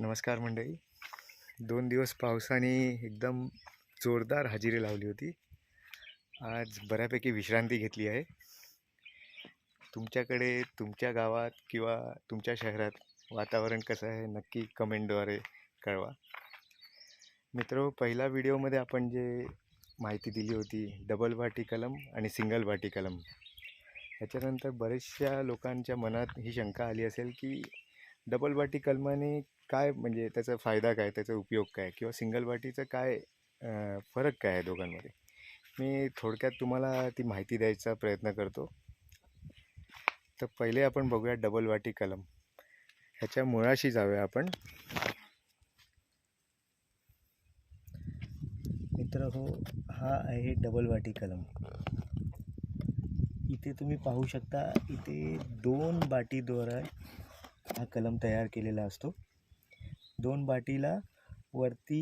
नमस्कार मंडळी. दोन दिवस पावसाने एकदम जोरदार हजेरी लावली होती. आज बऱ्यापैकी विश्रांती घेतली आहे. तुमच्याकडे तुमच्या गावात किंवा तुमच्या शहरात वातावरण कसं आहे नक्की कमेंटद्वारे कळवा. मित्र पहिल्या व्हिडिओमध्ये आपण जे माहिती दिली होती डबल वाटी कलम आणि सिंगल वाटी कलम. ह्याच्यानंतर बऱ्याचशा लोकांच्या मनात ही शंका आली असेल की डबल वाटी कलमाने काय म्हणजे त्याचा फायदा काय? त्याचा उपयोग काय? किंवा सिंगल बाटीचं काय फरक काय आहे दोघांमध्ये? मी थोडक्यात तुम्हाला ती माहिती द्यायचा प्रयत्न करतो. तर पहिले आपण बघूया डबल वाटी कलम. ह्याच्या मुळाशी जाऊया आपण. मित्र हो हा आहे डबल वाटी कलम. इथे तुम्ही पाहू शकता इथे दोन बाटीद्वारे हा कलम तयार केलेला असतो. दोन बाटीला वरती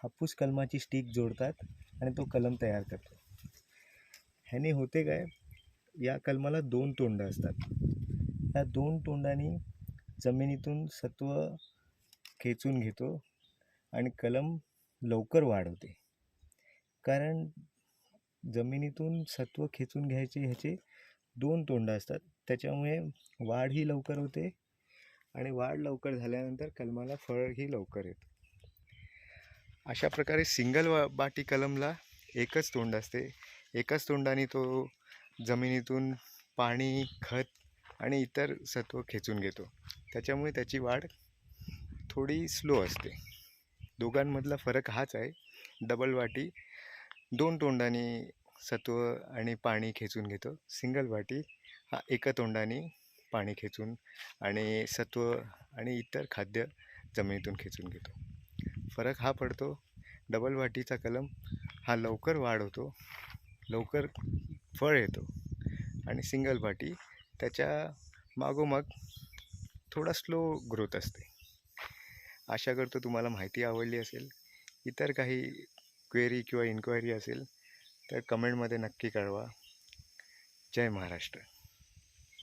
हापूस कलमाची स्टिक जोडतात आणि तो कलम तयार करतो ह्याने होते काय? या कलमाला दोन तोंड असतात. या दोन तोंडांनी जमिनीतून सत्व खेचून घेतो आणि कलम लवकर वाढवते. कारण जमिनीतून सत्व खेचून घ्यायचे ह्याचे दोन तोंड असतात. त्याच्यामुळे वाढ ही लवकर होते आणि वाढ लवकर झाल्यानंतर कलमाला फळही लवकर येतं. अशा प्रकारे सिंगल वा बाटी कलमला एकच तोंड असते. एकाच तोंडाने तो जमिनीतून पाणी खत आणि इतर सत्व खेचून घेतो. त्याच्यामुळे त्याची वाढ थोडी स्लो असते. दोघांमधला फरक हाच आहे. डबल वाटी दोन तोंडाने सत्व आणि पाणी खेचून घेतो. सिंगल वाटी हा एका तोंडाने पाणी खेचून आणि सत्व आणि इतर खाद्य जमिनीतून खेचून घेतो. फरक हा पडतो डबल वाटीचा कलम हा लवकर वाढ होतो लवकर फळ येतो आणि सिंगल वाटी त्याच्या मागोमाग थोडा स्लो ग्रोथ असते. आशा करतो तुम्हाला माहिती आवडली असेल. इतर काही क्वेरी किंवा इन्क्वायरी असेल तर कमेंटमध्ये नक्की कळवा. जय महाराष्ट्र.